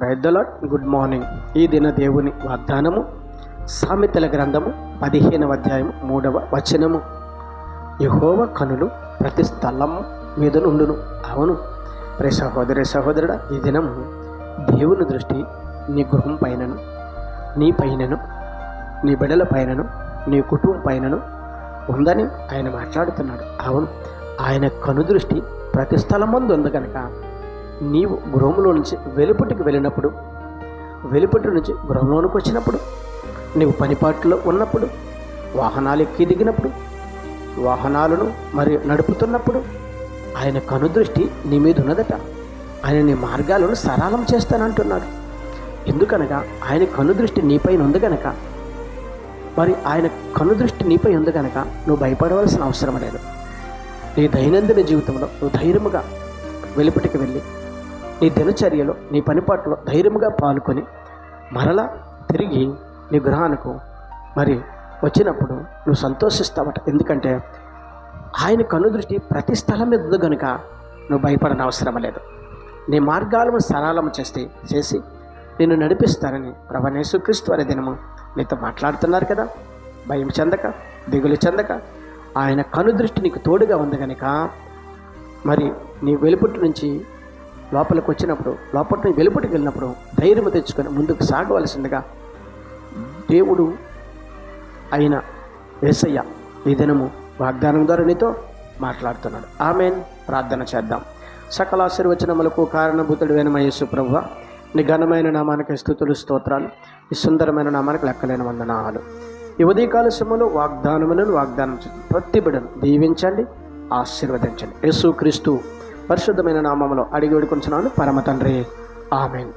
ప్రైద్దలాడ్ good morning ఈ దిన దేవుని వాగ్దానము సామెతల గ్రంథము పదిహేనవ అధ్యాయం మూడవ వచనము. యహోవ కనులు ప్రతి స్థలం మీద నుండును. అవును. ప్రే సహోదరి సహోదరుడ ఈ దినము దేవుని దృష్టి నీ గృహం పైనను నీ పైనను నీ బిడల పైనను నీ కుటుంబం పైనను ఉందని ఆయన మాట్లాడుతున్నాడు. అవును. ఆయన కనుదృష్టి ప్రతి స్థలం ముందు ఉంది కనుక నీవు గృహంలో నుంచి వెలుపటికి వెళ్ళినప్పుడు వెలుపటి నుంచి గృహంలోనికి వచ్చినప్పుడు నీవు పనిపాట్లో ఉన్నప్పుడు వాహనాలు ఎక్కి దిగినప్పుడు వాహనాలను మరి నడుపుతున్నప్పుడు ఆయన కనుదృష్టి నీ మీద ఉన్నదట ఆయన నీ మార్గాలను సరళం చేస్తానంటున్నాడు. ఎందుకనగా ఆయన కనుదృష్టి నీపైన ఉంది కనుక మరి ఆయన కనుదృష్టి నీపై ఉంది గనక నువ్వు భయపడవలసిన అవసరం లేదు. నీ దైనందిన జీవితంలో నువ్వు ధైర్యముగా వెలుపటికి వెళ్ళి నీ దినచర్యలో నీ పనిపాట్లో ధైర్యముగా పాల్గొని మరలా తిరిగి నీ గృహానికి మరి వచ్చినప్పుడు నువ్వు సంతోషిస్తావట. ఎందుకంటే ఆయన కనుదృష్టి ప్రతి స్థలం మీద ఉంది కనుక నువ్వు భయపడని అవసరం లేదు. నీ మార్గాలను సరళము చేస్తే చేసి నిన్ను నడిపిస్తారని ప్రభనేసు క్రీస్తు వారి దినము నీతో మాట్లాడుతున్నారు కదా. భయం చెందక దిగులు చెందక ఆయన కనుదృష్టి నీకు తోడుగా ఉంది కనుక మరి నీ వెలుపుటి నుంచి లోపలికి వచ్చినప్పుడు లోపలిని వెలుపటికి వెళ్ళినప్పుడు ధైర్యం తెచ్చుకొని ముందుకు సాగవలసిందిగా దేవుడు అయిన వేసయ్య ఈ దినము వాగ్దానం ద్వారా నీతో మాట్లాడుతున్నాడు. ఆమెన్. ప్రార్థన చేద్దాం. సకల ఆశీర్వచనములకు కారణభూతుడు అయిన యేసు ప్రభు నీ ఘనమైన నామానికి స్థుతులు స్తోత్రాలు ఈ సుందరమైన నామానికి లెక్కలేని వందనాలు. ఈ ఉదయకాల సమయంలో వాగ్దానములను వాగ్దానం ప్రతిబిడను దీవించండి ఆశీర్వదించండి. యేసు క్రీస్తు పరిశుద్ధమైన నామంలో అడిగి వేడుకొంచున్నాను. పరమ తండ్రి. ఆమెన్.